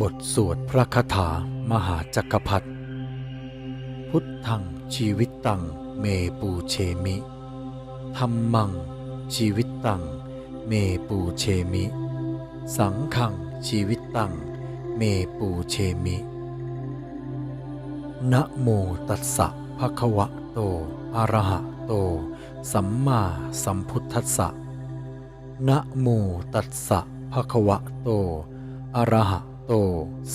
บทสวดพระคาถามหาจักรพรรดิพุทธังชีวิตตังเมปูเชมิธรรมัง ชีวิตตังเมปูเชมิ สังฆังชีวิตตังเมปูเชมินะโมตัสสะภะคะวะโตอะระหะโต สัมมาสัมพุทธัสสะนะโมตัสสะภะคะวะโตอะระหะ โต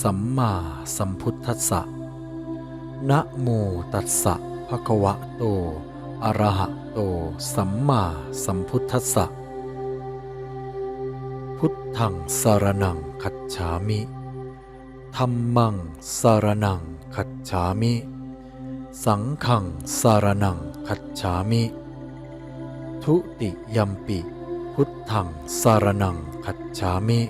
สัมมาสัมพุทธัสสะ นะโมตัสสะภะคะวะโต อะระหะโต สัมมาสัมพุทธัสสะ พุทธังสารนังคัจฉามิธัมมังสารนังคัจฉามิ สังฆังสารนังคัจฉามิ ทุติยัมปิ พุทธังสารนังคัจฉามิ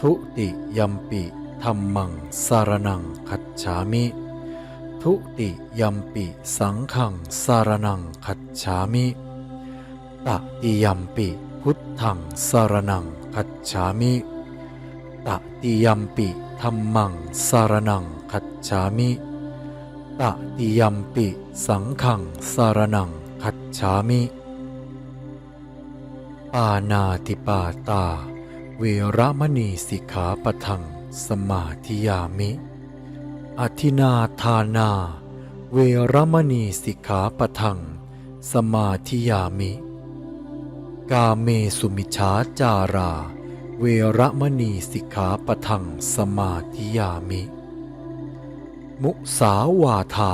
ทุติยัมปิธัมมังสารนังคัจฉามิ ทุติยัมปิสังฆังสารนังคัจฉามิตติยัมปิพุทธังสารนังคัจฉามิตติยัมปิธัมมังสารนังคัจฉามิตติยัมปิสังฆังสารนังคัจฉามิ ปานาติปาตา เวรมณีสิกขาปะทังสมาธิยามิ อธินาทานา เวรมณีสิกขาปะทังสมาธิยามิ กาเมสุมิชฌาจารา เวรมณีสิกขาปะทังสมาธิยามิ มุสาวาทา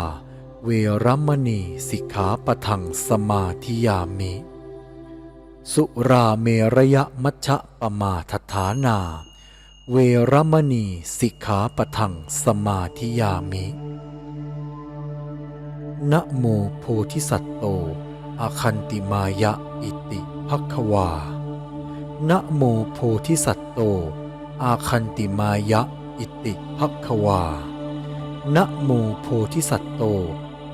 เวรมณีสิกขาปะทังสมาธิยามิ สุราเมระยะมัชะปมาทฐานา เวรมณีสิกขาปทังสมาธิยามิ นะโมโพธิสัตโตอาคันติมายะอิติภักควา นะโมโพธิสัตโต อาคันติมายะอิติภักควา นะโมโพธิสัตโต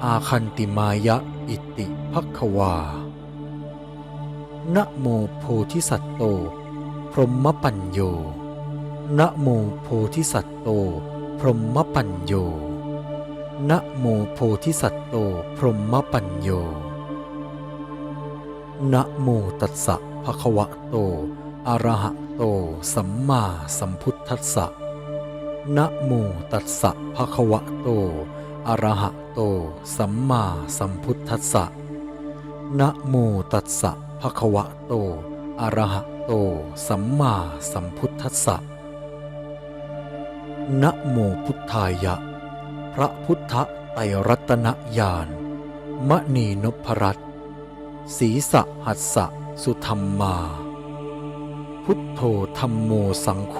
อาคันติมายะอิติภักควา นะโมโพธิสัตโต พรหมปัญโยนะโมโพธิสัตโต พรหมปัญโยนะโมโพธิสัตโต พรหมปัญโยนะโมตัสสะภะคะวะโต อะระหะโต สัมมาสัมพุทธัสสะนะโมตัสสะภะคะวะโต อะระหะโต สัมมาสัมพุทธัสสะนะโมตัสสะ ภควะโต อรหะโต สัมมาสัมพุทธัสสะ นะโมพุทธายะ พระพุทธไตรรัตนญาณ มณีนพรัตศีสะหัสสะสุธรรมาพุทโธธรรมโมสังโฆ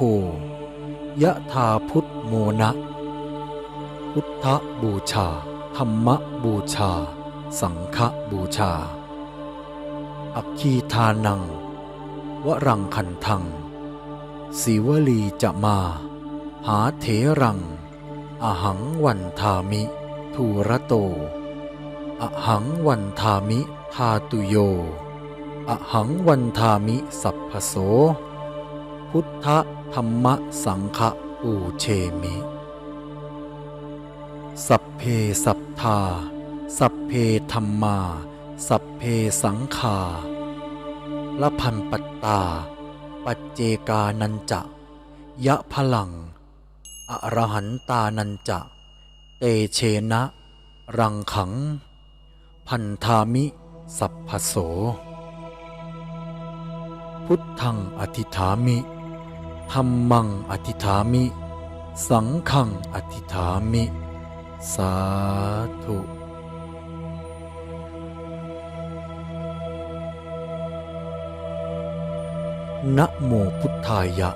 ยะธาพุทโมนะ พุทธบูชา ธรรมบูชา สังฆบูชา อัคคีทานัง วรังคันทังศิวลีจะมา หาเถรัง อหังวันทามิ ทูระโต อหังวันทามิทาตุโย อหังวันทามิสัพพโส พุทธธรรมสังฆปูเชมิ สัพเพสัพทา สัพเพธรรมา สัพเพสังขาละพันปัตตา ปัจเจกานันจะยะพลัง อรหันตานันจะ เตเชนะ รังขัง พันธามิ สัพพโส พุทธังอธิฐามิธรรมังอธิฐามิ สังฆังอธิฐามิ สาธุ นะโมพุทธายะ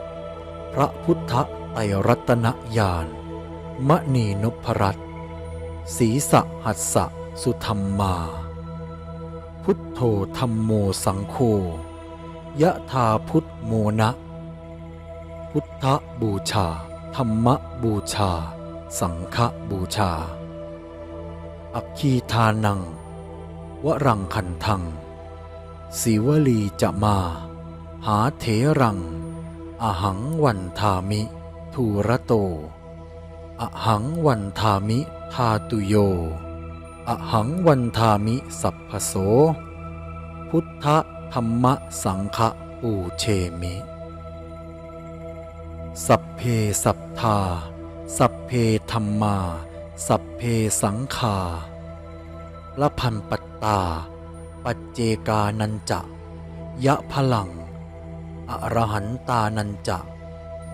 พระพุทธไตรรัตนญาณมณีนพรัตศีสะหัสสะสุธรรมมา พุทโธธรรมโมสังโฆยะธาพุทธโมนะ พุทธบูชา ธรรมบูชา สังฆบูชา อัคคีทานัง วรังคันทังศิวลีจะมา หาเถรัง อหังวันทามิ ทูระโต อหังวันทามิทาตุโย อหังวันทามิสัพพโส พุทธธรรมสังฆปูเชมิ สัพเพสัพทา สัพเพธรรมา สัพเพสังฆาละพันปัตตา ปัจเจกานันจะยะพลัง อรหันตานันจะ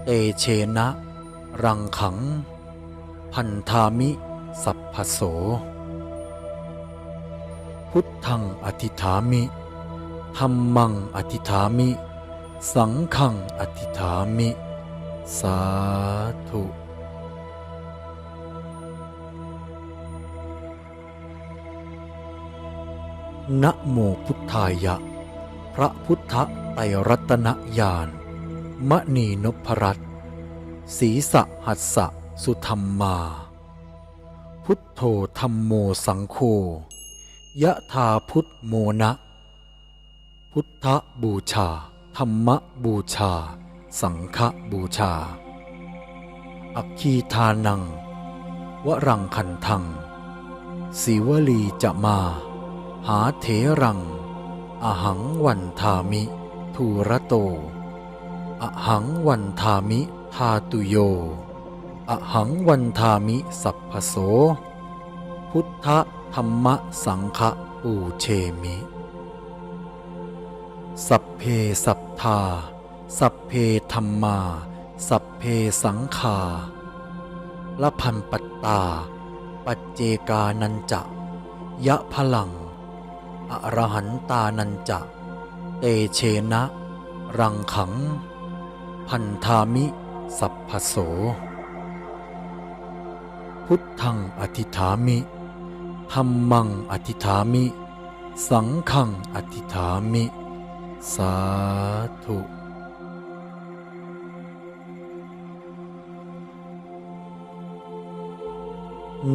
เตเชนะ รังขัง พันธามิสัพพโส พุทธังอธิฐามิธรรมังอธิฐามิ สังฆังอธิฐามิ สาธุนะโมพุทธายะ พระพุทธ ตรรัตนญาณมณีนพรัตศีสะหัสสะสุธรรมมา พุทโธธรรมโมสังโฆยะธาพุทธโมนะ พุทธบูชา ธรรมบูชา สังฆบูชา อัคคีทานัง วรังคันทังศิวลีจะมา หาเถรัง อหังวันทามิ ทูระโต อหังวันทามิทาตุโย อหังวันทามิสัพพโส พุทธธรรมสังฆปูเชมิ สัพเพสัพทา สัพเพธรรมา สัพเพสังฆาละพันปัตตา ปัจเจกานันจะ ยะพลัง อรหันตานันจะ เตเชนะ รังขัง พันธามิ สัพพโส พุทธังอธิฐามิธรรมังอธิฐามิ สังฆังอธิฐามิ สาธุ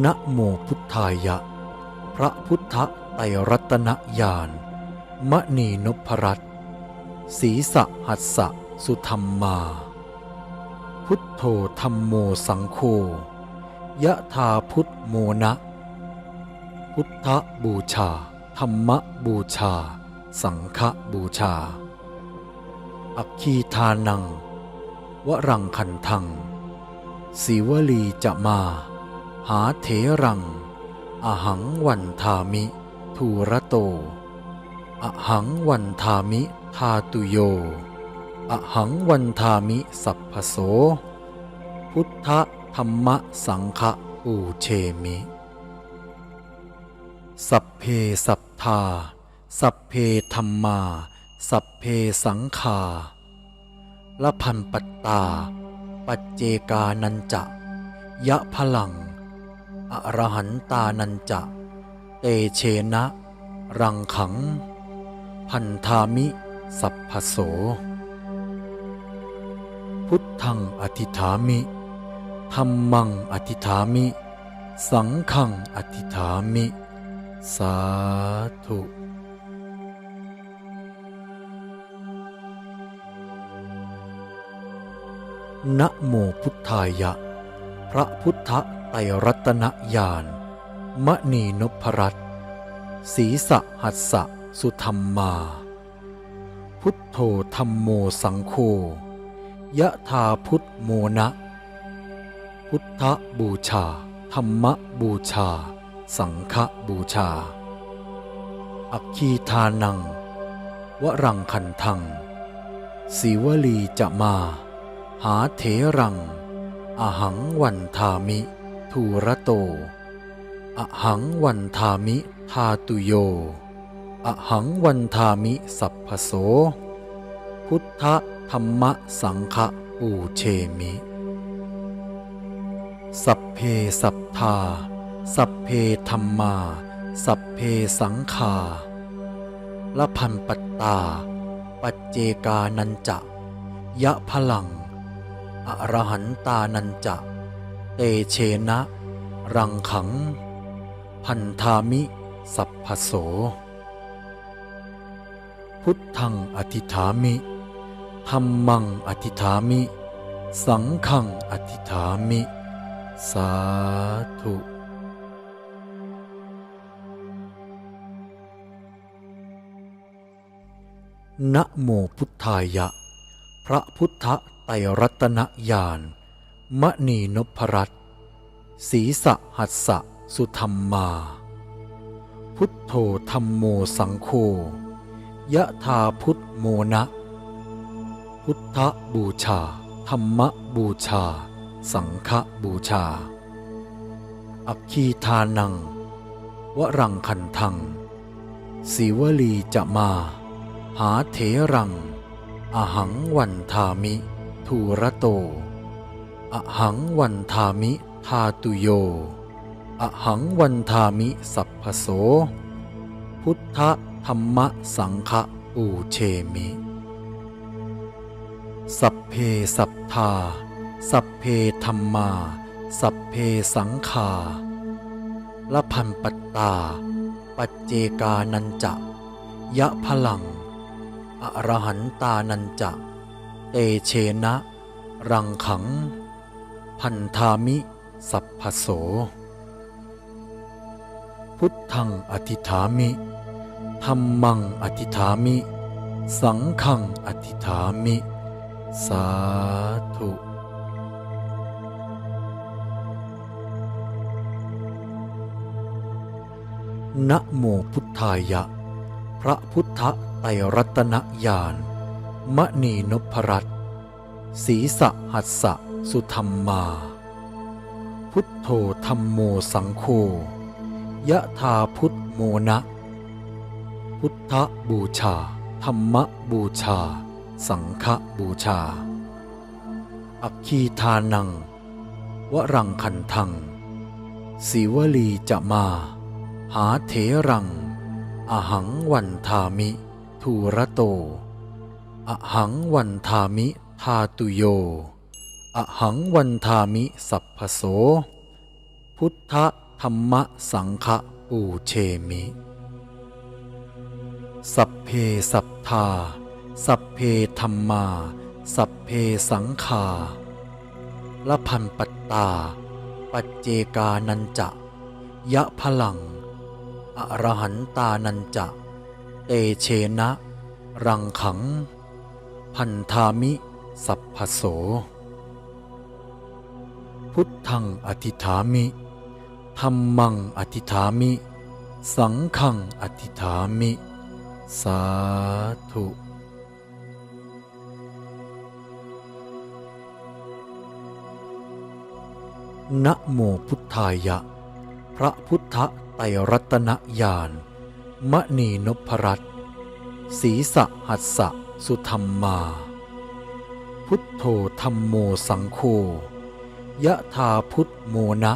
นะโมพุทธายะ พระพุทธไตรรัตนญาณ มณีนพรัตน์ศีสะหัสสะสุธรรมมา พุทโธธรรมโมสังโฆยะธาพุทธโมนะ พุทธบูชา ธรรมบูชา สังฆบูชา อัคคีทานัง วรังคันทังศิวลีจะมา หาเถรัง อหังวันทามิ ทูระโต อหังวันทามิทาตุโย อหังวันทามิสัพพโส พุทธธรรมสังฆปูเชมิ สัพเพสัพทา สัพเพธรรมา สัพเพสังฆาละพันปัตตา ปัจเจกานันจะ ยะพลัง อรหันตานันจะ เตเชนะ รังขัง พันธามิสัพพโส พุทธังอธิฐามิธรรมังอธิฐามิ สังฆังอธิฐามิ สาธุนะโมพุทธายะ พระพุทธไตรรัตนญาณมณีนพรัตน์ศีสะหัสสะ สุธรรมมา พุทโธธรรมโมสังโฆยะธาพุทธโมนะ พุทธบูชา ธรรมบูชา สังฆบูชา อัคคีทานัง วรังคันทังศิวลีจะมา หาเถรัง อหังวันทามิ ทูระโต อหังวันทามิ ทาตุโย อหังวันทามิสัพพโส พุทธธรรมสังฆปูเชมิ สัพเพสัพทา สัพเพธรรมา สัพเพสังฆาละพันปัตตา ปัจเจกานันจะยะพลัง อรหันตานันจะ เตเชนะ รังขัง พันธามิ สัพพโส พุทธังอธิฐามิธรรมังอธิฐามิ สังฆังอธิฐามิ สาธุนะโมพุทธายะ พระพุทธไตรรัตนญาณมณีนพรัตศีสะหัสสะสุธรรมมา พุทโธธรรมโมสังโฆ ยะธาพุทธโมนะ พุทธบูชา ธรรมบูชา สังฆบูชา อัคคีทานัง วรังคันทังศิวลีจะมา หาเถรัง อหังวันทามิ ทูระโต อหังวันทามิทาตุโย อหังวันทามิสัพพโส พุทธ ธรรมสังฆปูเชมิ สัพเพสัพทาสัพเพธรรมา สัพเพสังคาละพันปัตตา ปัจเจกานันจะ ยะพลัง อรหันตานันจะ เตเชนะ รังขัง พันธามิสัพพโส พุทธังอธิฐามิ ธรรมังอธิฐามิ สังฆังอธิฐามิ สาธุนะโมพุทธายะ พระพุทธไตรรัตนญาณมณีนพรัตศีสะหัสสะสุธรรมมา พุทโธธรรมโมสังโฆยะธาพุทธโมนะ พุทธบูชา ธรรมบูชา สังฆบูชา อัคคีทานัง วรังคันทังศิวลีจะมา หาเถรัง อหังวันทามิ ทูระโต อหังวันทามิทาตุโย อหังวันทามิสัพพโส พุทธธรรมสังฆปูเชมิ สัพเพสัพทาสัพเพธรรมา สัพเพสังคาละพันปัตตา ปัจเจกานันจะยะพลัง อรหันตานันจะ เตเชนะ รังขัง พันธามิ สัพพโส พุทธังอธิฐามิธรรมังอธิฐามิ สังฆังอธิฐามิ สาธุนะโมพุทธายะ พระพุทธไตรรัตนญาณมณีนพรัตศีสะหัสสะสุธรรมมา พุทโธธรรมโมสังโฆยะธาพุทธโมนะ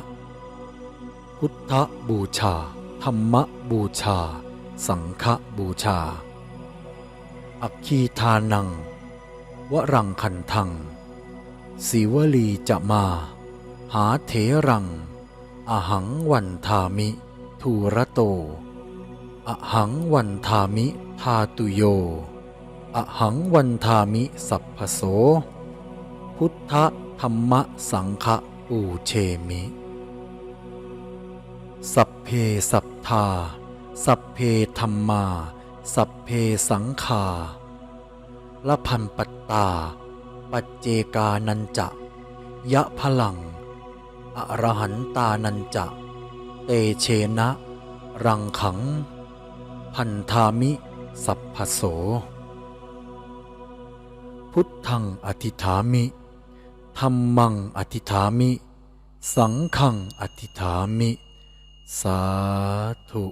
พุทธบูชา ธรรมบูชา สังฆบูชา อัคคีทานัง วรังคันทังศิวลีจะมา หาเถรัง อหังวันทามิ ทูระโต อหังวันทามิทาตุโย อหังวันทามิสัพพโส พุทธธรรมสังฆปูเชมิ สัพเพสัพทา สัพเพธรรมา สัพเพสังคาละพันปัตตา ปัจเจกานันจะ ยะพลัง อรหันตานันจะ เตเชนะ รังขัง พันธามิสัพพโส พุทธังอธิฐามิธรรมังอธิฐามิ สังฆังอธิฐามิ สาธุ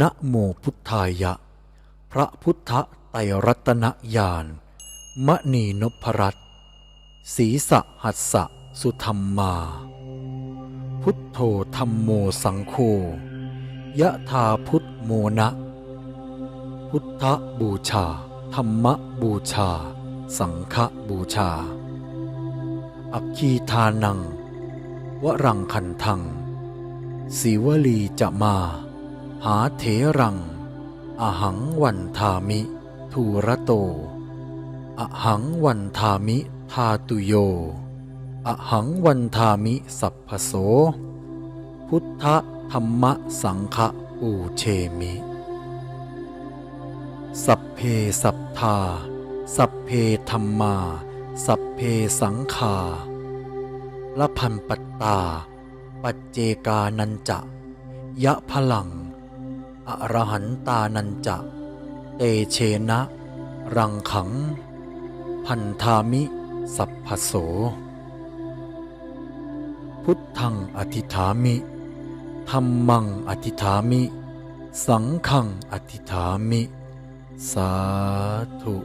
นะโมพุทธายะ พระพุทธไตรรัตนญาณมณีนพรัตศีสะหัสสะสุธรรมมา พุทโธธรรมโมสังโฆยะธาพุทธโมนะ พุทธบูชา ธรรมบูชา สังฆบูชา อัคคีทานัง วรังคันทังศิวลีจะมา หาเถรัง อหังวันทามิ ทูระโต อหังวันทามิทาตุโย อหังวันทามิสัพพโส พุทธธรรมสังฆปูเชมิ สัพเพสัพทา สัพเพธรรมา สัพเพสังขาละพันปัตตา ปัจเจกานันจะยะพลัง อรหันตานันจะ เตเชนะ รังขัง พันธามิ สัพพโส พุทธังอธิฐามิธรรมังอธิฐามิ สังฆังอธิฐามิ สาธุ